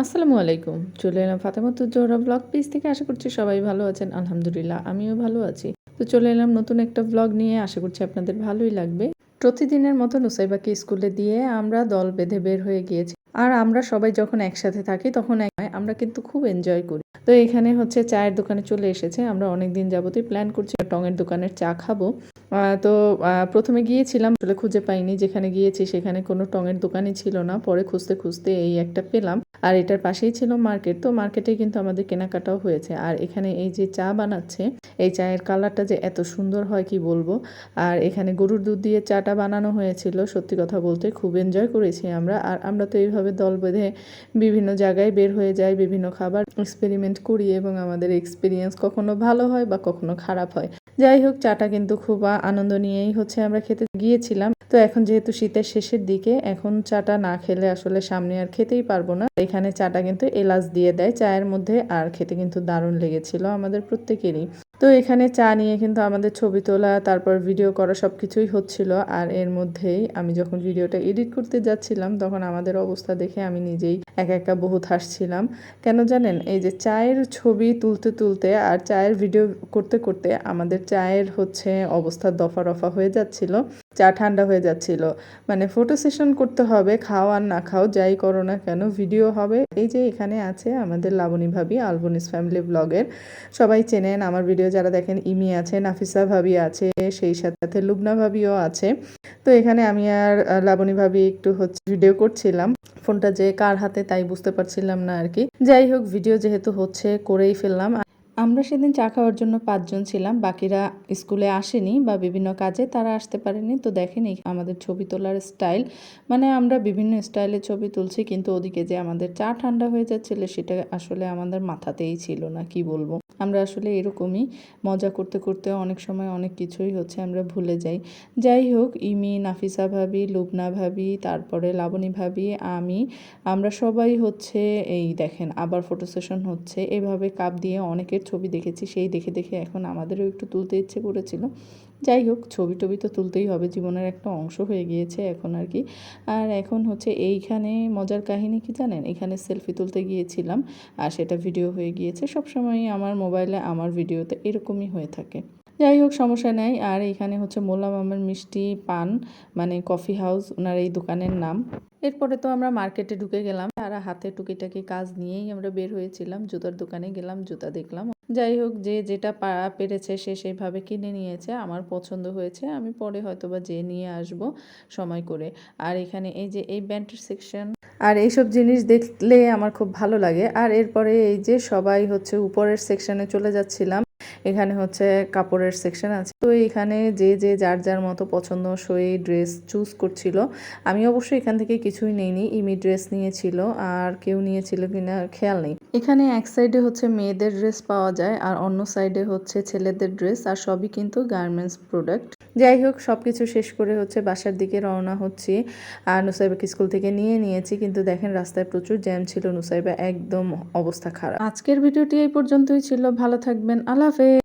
আসসালামু আলাইকুম। চলে এলাম ফাতেমাতুজ্জোহরা ব্লগ পেজ থেকে। আশা করছি সবাই ভালো আছেন। আলহামদুলিল্লাহ, আমিও ভালো আছি। তো চলে এলাম নতুন একটা ব্লগ নিয়ে। আশা করছি আপনাদের ভালোই লাগবে। প্রতিদিনের মতো নুসাইবাকে স্কুলে দিয়ে আমরা দল বেঁধে বের হয়ে গিয়েছি। আর আমরা সবাই যখন একসাথে থাকি, তখন আমরা কিন্তু খুব এনজয় করি। তো এখানে হচ্ছে চায়ের দোকানে চলে এসেছে। আমরা অনেক দিন যাবতই প্ল্যান করছি টঙের দোকানের চা খাব। তো প্রথমে গিয়েছিলাম, আসলে খুঁজে পাইনি। যেখানে গিয়েছি সেখানে কোনো টঙের দোকানই ছিল না। পরে খুঁজতে খুঁজতে এই একটা পেলাম। আর এটার পাশেই ছিল মার্কেট। তো মার্কেটে কিন্তু আমাদের কেনাকাটাও হয়েছে। আর এখানে এই যে চা বানাচ্ছে, এই চায়ের কালারটা যে এত সুন্দর হয় কি বলব? আর এখানে গরুর দুধ দিয়ে চাটা বানানো হয়েছিল। সত্যি কথা বলতে খুব এনজয় করেছি আমরা। আর আমরা তো এইভাবে দল বেঁধে বিভিন্ন জায়গায় বের হয়ে যাই, বিভিন্ন খাবার এক্সপেরিমেন্ট করি এবং আমাদের এক্সপিরিয়েন্স কখনো ভালো হয় বা কখনো খারাপ হয়। যাই হোক, চাটা কিন্তু খুব আনন্দ নিয়েই হচ্ছে আমরা খেতে গিয়েছিলাম। তো এখন যেহেতু শীতের শেষের দিকে, এখন চাটা না খেলে আসলে সামনে আর খেতেই পারব না। এখানে চাটা কিন্তু এলাচ দিয়ে দেয়, চায়ের মধ্যে, আর খেতে কিন্তু দারুণ লেগেছিল আমাদের প্রত্যেকেরই। তো এখানে চা নিয়ে কিন্তু আমাদের ছবি তোলা, তারপর ভিডিও করা সব কিছুই হচ্ছিল। আর এর মধ্যেই আমি যখন ভিডিওটা এডিট করতে যাচ্ছিলাম, তখন আমাদের অবস্থা দেখে আমি নিজেই একা একা বহুত হাসছিলাম। কেন জানেন? এই যে চায়ের ছবি তুলতে তুলতে আর চায়ের ভিডিও করতে করতে আমাদের চায়ের হচ্ছে অবস্থা দফা রফা হয়ে যাচ্ছিল। চা ঠান্ডা হয়ে যাচ্ছিল। মানে ফটো সেশন করতে হবে, খাও আর না খাও, যাই করো না কেন ভিডিও হবে। এই যে এখানে আছে আমাদের লাবণী ভাবি, আলবনিস ফ্যামিলি ব্লগের সবাই চেনেন আমার ভিডিও যারা দেখেন ইমি আছে, নাফিসা ভাবি আছে, সেই সাথে লুবনা ভাবিও আছে। তো এখানে আমি আর লাবণী ভাবি একটু হচ্ছে ভিডিও করছিলাম। ফোনটা যে কার হাতে তাই বুঝতে পারছিলাম না আর কি। যাই হোক ভিডিও যেহেতু হচ্ছে করেই ফেললাম। আমরা সেদিন চা খাওয়ার জন্য পাঁচজন ছিলাম। বাকিরা স্কুলে আসেনি বা বিভিন্ন কাজে তারা আসতে পারেনি। তো দেখেন আমাদের ছবি তোলার স্টাইল। মানে আমরা বিভিন্ন স্টাইলে ছবি তুলছি, কিন্তু ওদিকে যে আমাদের চা ঠান্ডা হয়ে যাচ্ছিল, সেটা আসলে আমাদের মাথাতেই ছিল না, কি বলব? আমরা আসলে এরকমই মজা করতে করতে অনেক সময় অনেক কিছুই হচ্ছে আমরা ভুলে যাই। যাই হোক, ইমি, নাফিসা ভাবি, লুবনা ভাবি, তারপরে লাবণী ভাবি, আমি, আমরা সবাই হচ্ছে এই দেখেন, আবার ফটো সেশন হচ্ছে। এভাবে কাপ দিয়ে অনেকের ছবি দেখেছি, সেই দেখে দেখে এখন আমাদেরও একটু তুলতে ইচ্ছে করেছিল। যাই হোক, ছবি টবি তো তুলতেই হবে, জীবনের একটা অংশ হয়ে গিয়েছে এখন আর কি। আর এখন হচ্ছে এইখানে মজার কাহিনী কি জানেন? এখানে সেলফি তুলতে গিয়েছিলাম, আর সেটা ভিডিও হয়ে গিয়েছে। সবসময়ই আমার মোবাইলে আমার ভিডিওতে এরকমই হয়ে থাকে। যাই হোক, সমস্যা নেই। আর এখানে হচ্ছে মোল্লা মামার মিষ্টি পান মানে কফি হাউস, ওনার এই দোকানের নাম। এরপরে তো আমরা মার্কেটে ঢুকে গেলাম। আর হাতে টুকিটাকি কাজ নিয়েই আমরা বের হয়েছিলাম। জুতার দোকানে গেলাম, জুতা দেখলাম। যাই হোক, যে যেটা পারা পেরেছে সে সেভাবে কিনে নিয়েছে, আমার পছন্দ হয়েছে, আমি পরে হয়তো বা যে নিয়ে আসব সময় করে। আর এখানে এই যে, এই ব্যান্ডের সেকশন আর এইসব জিনিস দেখলে আমার খুব ভালো লাগে। আর এরপরে এই যে, সবাই হচ্ছে উপরের সেকশনে চলে যাচ্ছিলাম। এখানে হচ্ছে কাপড়ের সেকশন আছে। তো এখানে যে যে, যার যার মতো পছন্দ সই ড্রেস চুজ করছিল, আমি অবশ্যই এখান থেকে কিছুই নেইনি, ইমি ড্রেস নিয়েছিল, আর কেউ নিয়েছিল কিনা খেয়াল নেই। এখানে এক সাইডে হচ্ছে মেয়েদের ড্রেস পাওয়া যায়, আর অন্য সাইডে হচ্ছে ছেলেদের ড্রেস আর সবই কিন্তু গার্মেন্টস প্রোডাক্ট যাই হোক সব কিছু শেষ করে হচ্ছে বাসার দিকে রওনা হচ্ছি। আর নুসাইবাকে স্কুল থেকে নিয়ে নিয়েছি, কিন্তু দেখেন রাস্তায় প্রচুর জ্যাম ছিল, নুসাইবা একদম অবস্থা খারাপ। আজকের ভিডিওটি এই পর্যন্তই ছিল, ভালো থাকবেন, আল্লাহ